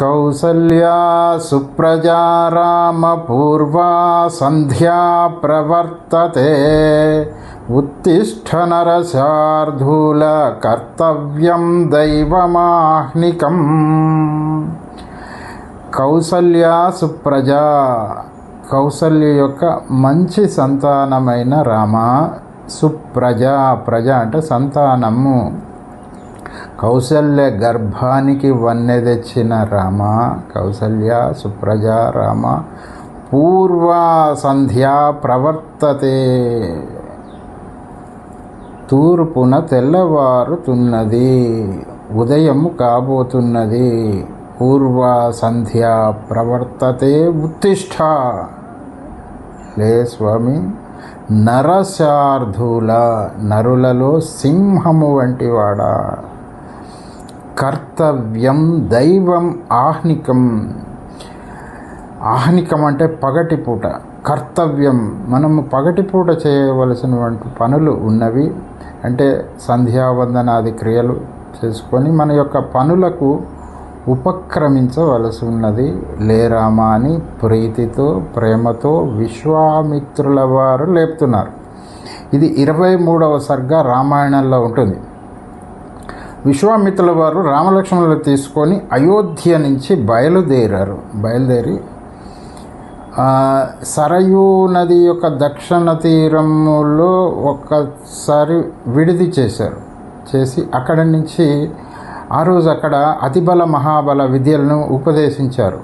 కౌసల్యా సుప్రజా సంధ్యా ప్రవర్తతే ఉత్తిష్ట నరశార్ధూల కర్తవ్యం దైవమాహ్నికం కౌసల్య సుప్రజ కౌసల్య యొక్క మంచి సంతానమైన రామ సుప్రజ ప్రజ అంటే సంతానము. కౌసల్య గర్భానికి వన్నె తెచ్చిన రామ కౌసల్య సుప్రజ రామ పూర్వ సంధ్యా ప్రవర్తతే. తూర్పున తెల్లవారుతున్నది ఉదయం కాబోతున్నది పూర్వ సంధ్యా ప్రవర్తతే ఉత్తిష్ట. లే స్వామి నరశార్ధుల నరులలో సింహము వంటివాడా? కర్తవ్యం దైవం ఆహ్నికం. ఆహ్నికం అంటే పగటిపూట కర్తవ్యం మనము పగటిపూట చేయవలసినటువంటి పనులు ఉన్నవి. అంటే సంధ్యావందనాది క్రియలు చేసుకొని మన యొక్క పనులకు ఉపక్రమించవలసి ఉన్నది. లేరామా అని ప్రీతితో ప్రేమతో విశ్వామిత్రుల వారు లేపుతున్నారు. ఇది ఇరవై మూడవ సర్గ రామాయణంలో ఉంటుంది. విశ్వామిత్రుల వారు రామలక్ష్మణులు తీసుకొని అయోధ్య నుంచి బయలుదేరారు. బయలుదేరి సరయూ నది యొక్క దక్షిణ తీరములో ఒక్కసారి విడిది చేశారు. చేసి అక్కడి నుంచి ఆ రోజు అక్కడ అతిబల మహాబల విద్యలను ఉపదేశించారు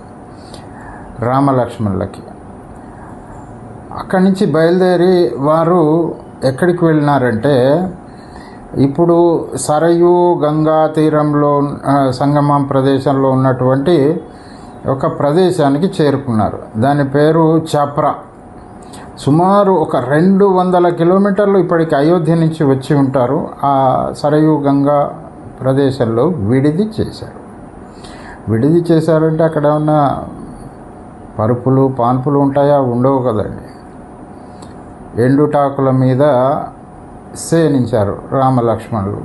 రామలక్ష్మణులకి. అక్కడి నుంచి బయలుదేరి వారు ఎక్కడికి వెళ్ళినారంటే ఇప్పుడు సరయూ గంగా తీరంలో సంగమం ప్రదేశంలో ఉన్నటువంటి ఒక ప్రదేశానికి చేరుకున్నారు. దాని పేరు చప్రా సుమారు ఒక రెండు వందల కిలోమీటర్లు ఇప్పటికి అయోధ్య నుంచి వచ్చి ఉంటారు. ఆ సరయూ గంగా ప్రదేశంలో విడిది చేశారు. విడిది చేశారంటే అక్కడ ఉన్న పరుపులు పాన్పులు ఉంటాయా? ఉండవు కదండి. ఎండుటాకుల మీద సేనించారు రామలక్ష్మణులు.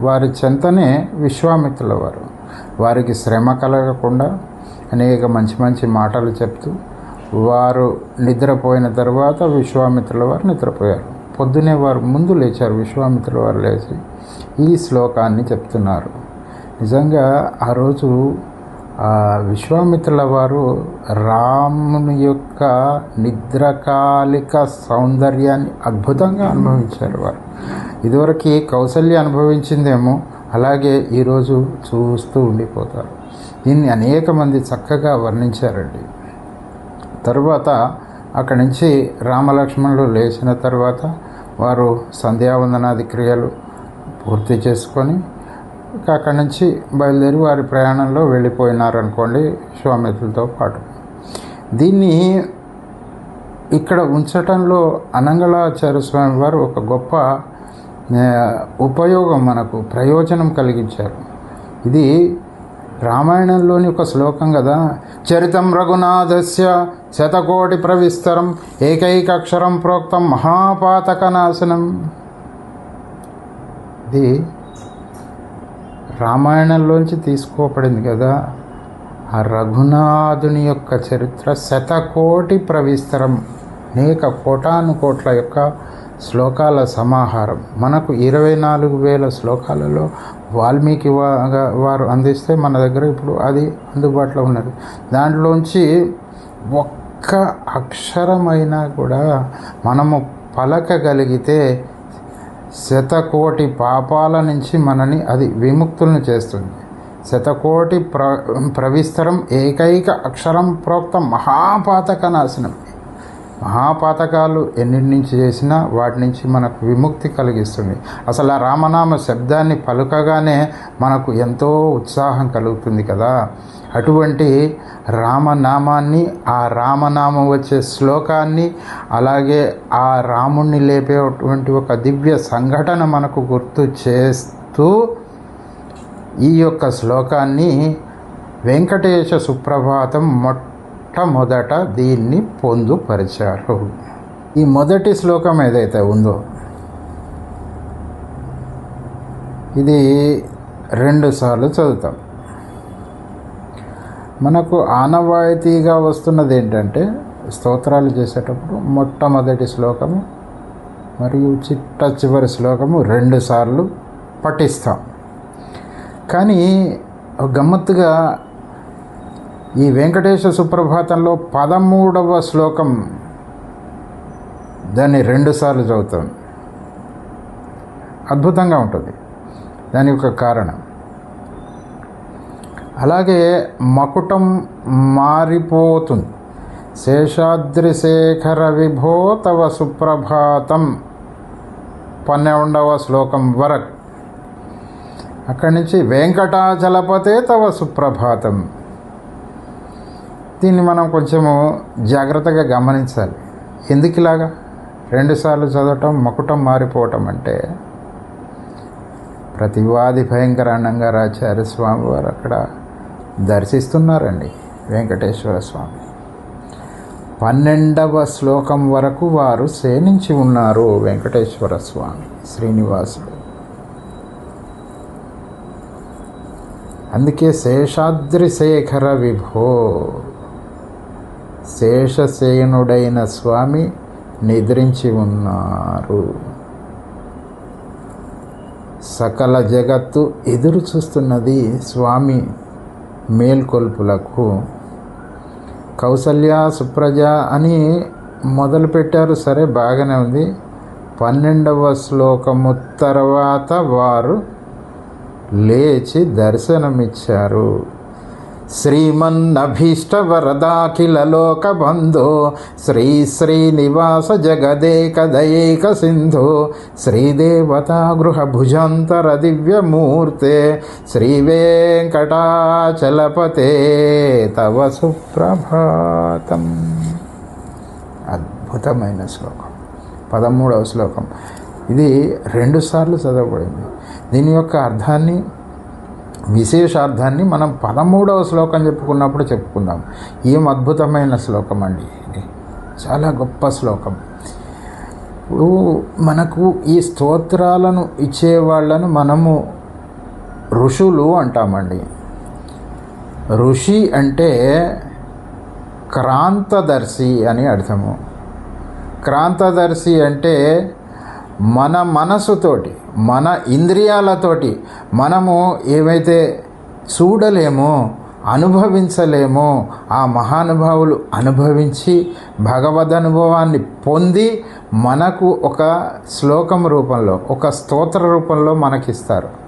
వారి చెంతనే విశ్వామిత్రుల వారు వారికి శ్రమ కలగకుండా అనేక మంచి మంచి మాటలు చెప్తూ వారు నిద్రపోయిన తర్వాత విశ్వామిత్రుల వారు నిద్రపోయారు. పొద్దునే వారు ముందు లేచారు విశ్వామిత్రుల వారు లేచి ఈ శ్లోకాన్ని చెప్తున్నారు. నిజంగా ఆ రోజు విశ్వామిత్రుల వారు రాముని యొక్క నిద్రకాలిక సౌందర్యాన్ని అద్భుతంగా అనుభవించారు వారు. ఇదివరకు కౌశల్య అనుభవించిందేమో అలాగే ఈరోజు చూస్తూ ఉండిపోతారు. దీన్ని అనేక మంది చక్కగా వర్ణించారండి. తరువాత అక్కడి నుంచి రామలక్ష్మణులు లేచిన తర్వాత వారు సంధ్యావందనాది క్రియలు పూర్తి చేసుకొని ఇక అక్కడి నుంచి బయలుదేరి వారి ప్రయాణంలో వెళ్ళిపోయినారు అనుకోండి పాటు. దీన్ని ఇక్కడ ఉంచటంలో అనంగళాచార్య స్వామి వారు ఒక గొప్ప ఉపయోగం మనకు ప్రయోజనం కలిగించారు. ఇది రామాయణంలోని ఒక శ్లోకం కదా చరితం రఘునాథస్య శతకోటి ప్రవిస్తరం ఏకైక అక్షరం ప్రోక్తం మహాపాతక నాశనం. ఇది రామాయణంలోంచి తీసుకోబడింది కదా. ఆ రఘునాథుని యొక్క చరిత్ర శతకోటి ప్రవిస్తరం అనేక కోటాను కోట్ల యొక్క శ్లోకాల సమాహారం. మనకు ఇరవై నాలుగు వేల శ్లోకాలలో వాల్మీకి వారు అందిస్తే మన దగ్గర ఇప్పుడు అది అందుబాటులో ఉన్నది. దాంట్లోంచి ఒక్క అక్షరమైనా కూడా మనము పలకగలిగితే శతకోటి పాపాల నుంచి మనని అది విముక్తులను చేస్తుంది. శతకోటి ప్ర ప్రవిస్తరం ఏకైక అక్షరం ప్రోక్త మహాపాతక నాశనం. మహాపాతకాలు ఎన్నిటి నుంచి చేసినా వాటి నుంచి మనకు విముక్తి కలిగిస్తుంది. అసలు ఆ రామనామ శబ్దాన్ని పలుకగానే మనకు ఎంతో ఉత్సాహం కలుగుతుంది కదా. అటువంటి రామనామాన్ని ఆ రామనామం వచ్చే శ్లోకాన్ని అలాగే ఆ రాముణ్ణి లేపేటువంటి ఒక దివ్య సంఘటన మనకు గుర్తు చేస్తూ ఈ యొక్క శ్లోకాన్ని వెంకటేశ సుప్రభాతం మొట్టమొదట దీన్ని పొందుపరిచారు. ఈ మొదటి శ్లోకం ఏదైతే ఉందో ఇది రెండు సార్లు చదువుతాం. మనకు ఆనవాయితీగా వస్తున్నది ఏంటంటే స్తోత్రాలు చేసేటప్పుడు మొట్టమొదటి శ్లోకము మరియు చిట్ట చివరి శ్లోకము రెండు సార్లు పఠిస్తాం. కానీ గమ్మత్తుగా ఈ వెంకటేశ సుప్రభాతంలో పదమూడవ శ్లోకం. దాన్ని రెండుసార్లు చదువుతాం. అద్భుతంగా ఉంటుంది. దాని యొక్క కారణం. అలాగే మకుటం మారిపోతుంది. శేషాద్రిశేఖర విభో తవ సుప్రభాతం పన్నెండవ శ్లోకం వరకు. అక్కడి నుంచి వెంకటాచలపతే తవ సుప్రభాతం. దీన్ని మనం కొంచెము జాగ్రత్తగా గమనించాలి. ఎందుకు ఇలాగా? రెండుసార్లు చదవటం మకుటం మారిపోవటం అంటే ప్రతివాది భయంకరాండంగా స్వామి స్వామివారు. అక్కడ దర్శిస్తున్నారండి వెంకటేశ్వర స్వామి. పన్నెండవ శ్లోకం వరకు వారు సేనించి ఉన్నారు వెంకటేశ్వర స్వామి శ్రీనివాసుడు. అందుకే శేషాద్రి శేఖర విభో శేషసేనుడైన స్వామి నిద్రించి ఉన్నారు. సకల జగత్తు ఎదురు చూస్తున్నది స్వామి మేల్కొల్పులకు. కౌసల్య సుప్రజ అని మొదలుపెట్టారు. సరే బాగానే ఉంది. పన్నెండవ శ్లోకము తర్వాత వారు లేచి దర్శనమిచ్చారు. శ్రీమన్నభీష్టవరదాఖిల లోకబంధో శ్రీ శ్రీనివాస జగదేక దయేక సింధు శ్రీదేవతా గృహ దివ్యమూర్తే శ్రీవేంకటాచలపతే తవ సుప్రభాతం. అద్భుతమైన శ్లోకం. పదమూడవ శ్లోకం. ఇది రెండుసార్లు చదవబడింది. దీని యొక్క అర్థాన్ని విశేషార్థాన్ని మనం పదమూడవ శ్లోకం చెప్పుకున్నప్పుడు చెప్పుకుందాం. ఏం అద్భుతమైన శ్లోకం అండి ఇది. చాలా గొప్ప శ్లోకం. ఇప్పుడు మనకు ఈ స్తోత్రాలను ఇచ్చేవాళ్ళను మనము ఋషులు అంటామండి. ఋషి అంటే క్రాంతదర్శి అని అర్థము. క్రాంతదర్శి అంటే మన మనసుతోటి మన ఇంద్రియాలతోటి మనము ఏవైతే చూడలేమో అనుభవించలేమో ఆ మహానుభావులు అనుభవించి భగవద్ అనుభవాన్ని పొంది మనకు ఒక శ్లోకం రూపంలో ఒక స్తోత్ర రూపంలో మనకిస్తారు.